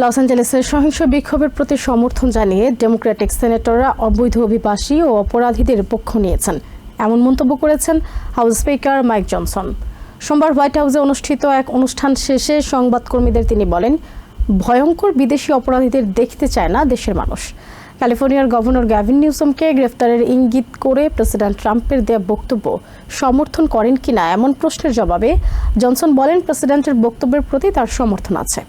Loss অ্যাঞ্জেলেসের সহিংস বিক্ষোভের প্রতি সমর্থন জানিয়ে ডেমোক্রেটিক সেনেটররা অবৈধ অভিবাসী ও অপরাধীদের পক্ষ নিয়েছেন। এমন মন্তব্য করেছেন হাউস স্পিকার মাইক জনসন। সোমবার হোয়াইট হাউসে অনুষ্ঠিত এক অনুষ্ঠান শেষে সংবাদকর্মীদের তিনি বলেন, ভয়ঙ্কর বিদেশি অপরাধীদের দেখতে চায় না দেশের মানুষ। ক্যালিফোর্নিয়ার গভর্নর গ্যাভিন নিউসমকে গ্রেফতারের ইঙ্গিত করে প্রেসিডেন্ট ট্রাম্পের দেয়া বক্তব্য সমর্থন করেন কিনা এমন প্রশ্নের জবাবে জনসন বলেন, প্রেসিডেন্টের বক্তব্যের প্রতি তার সমর্থন আছে।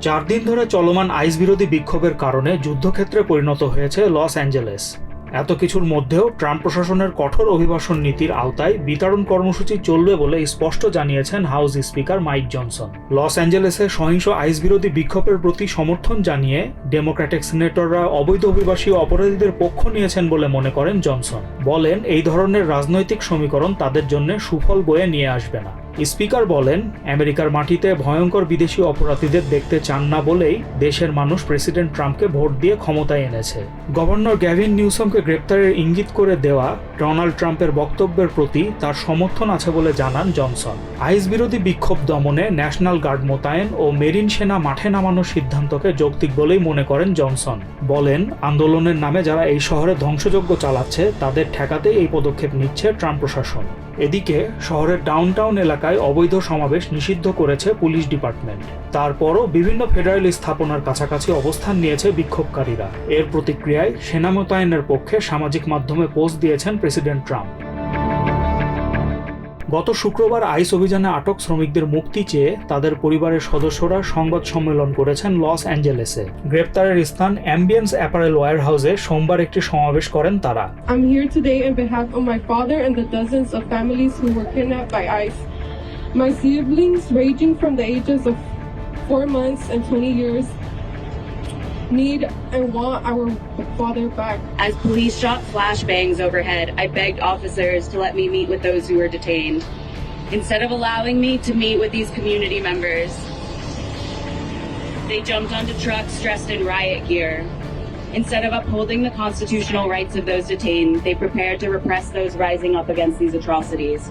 চার দিন ধরে চলমান আইস বিরোধী বিক্ষোভের কারণে যুদ্ধক্ষেত্রে পরিণত হয়েছে লস অ্যাঞ্জেলেস। এত কিছুর মধ্যেও ট্রাম্প প্রশাসনের কঠোর অভিবাসন নীতির আওতায় বিতরণ কর্মসূচি চলবে বলে স্পষ্ট জানিয়েছেন house speaker Mike Johnson. Los অ্যাঞ্জেলেসে সহিংস আইস বিরোধী বিক্ষোভের প্রতি সমর্থন জানিয়ে ডেমোক্র্যাটিক সিনেটররা অবৈধ অভিবাসী অপরাধীদের পক্ষ নিয়েছেন বলে মনে করেন জনসন। বলেন, এই ধরনের রাজনৈতিক সমীকরণ তাদের জন্য সুফল বয়ে নিয়ে আসবে না। স্পিকার বলেন, আমেরিকার মাটিতে ভয়ঙ্কর বিদেশি অপরাধীদের দেখতে চান না বলেই দেশের মানুষ প্রেসিডেন্ট ট্রাম্পকে ভোট দিয়ে ক্ষমতায় এনেছে। গভর্নর গ্যাভিন নিউসমকে গ্রেপ্তারের ইঙ্গিত করে দেওয়া ডোনাল্ড ট্রাম্পের বক্তব্যের প্রতি তার সমর্থন আছে বলে জানান জনসন। আইস বিরোধী বিক্ষোভ দমনে ন্যাশনাল গার্ড মোতায়েন ও মেরিন সেনা মাঠে নামানোর সিদ্ধান্তকে যৌক্তিক বলেই মনে করেন জনসন। বলেন, আন্দোলনের নামে যারা এই শহরে ধ্বংসযজ্ঞ চালাচ্ছে, তাদের ঠেকাতে এই পদক্ষেপ নিচ্ছে ট্রাম্প প্রশাসন। এদিকে, শহরের ডাউনটাউন এলাকায় অবৈধ সমাবেশ নিষিদ্ধ করেছে পুলিশ ডিপার্টমেন্ট। তারপরও বিভিন্ন ফেডারেল স্থাপনার কাছাকাছি অবস্থান নিয়েছে বিক্ষোভকারীরা। এর প্রতিক্রিয়ায় সেনা মোতায়েনের পক্ষে সামাজিক মাধ্যমে পোস্ট দিয়েছেন প্রেসিডেন্ট ট্রাম্প। গত শুক্রবার আইস অভিযানে আটক শ্রমিকদের মুক্তি চেয়ে তাদের পরিবারের সদস্যরা সংবাদ সম্মেলন করেছেন লস অ্যাঞ্জেলেসে। গ্রেপ্তারের স্থান অ্যাম্বিয়েন্স অ্যাপারেল ওয়ার হাউসে সোমবার একটি সমাবেশ করেন তারা। I'm here today on behalf of my father and the dozens of families who were kidnapped by ICE. My siblings, ranging from the ages of four months and 20 years, need and want our father back. As police shot flashbangs overhead, I begged officers to let me meet with those who were detained. Instead of allowing me to meet with these community members, they jumped onto trucks dressed in riot gear. Instead of upholding the constitutional rights of those detained, they prepared to repress those rising up against these atrocities.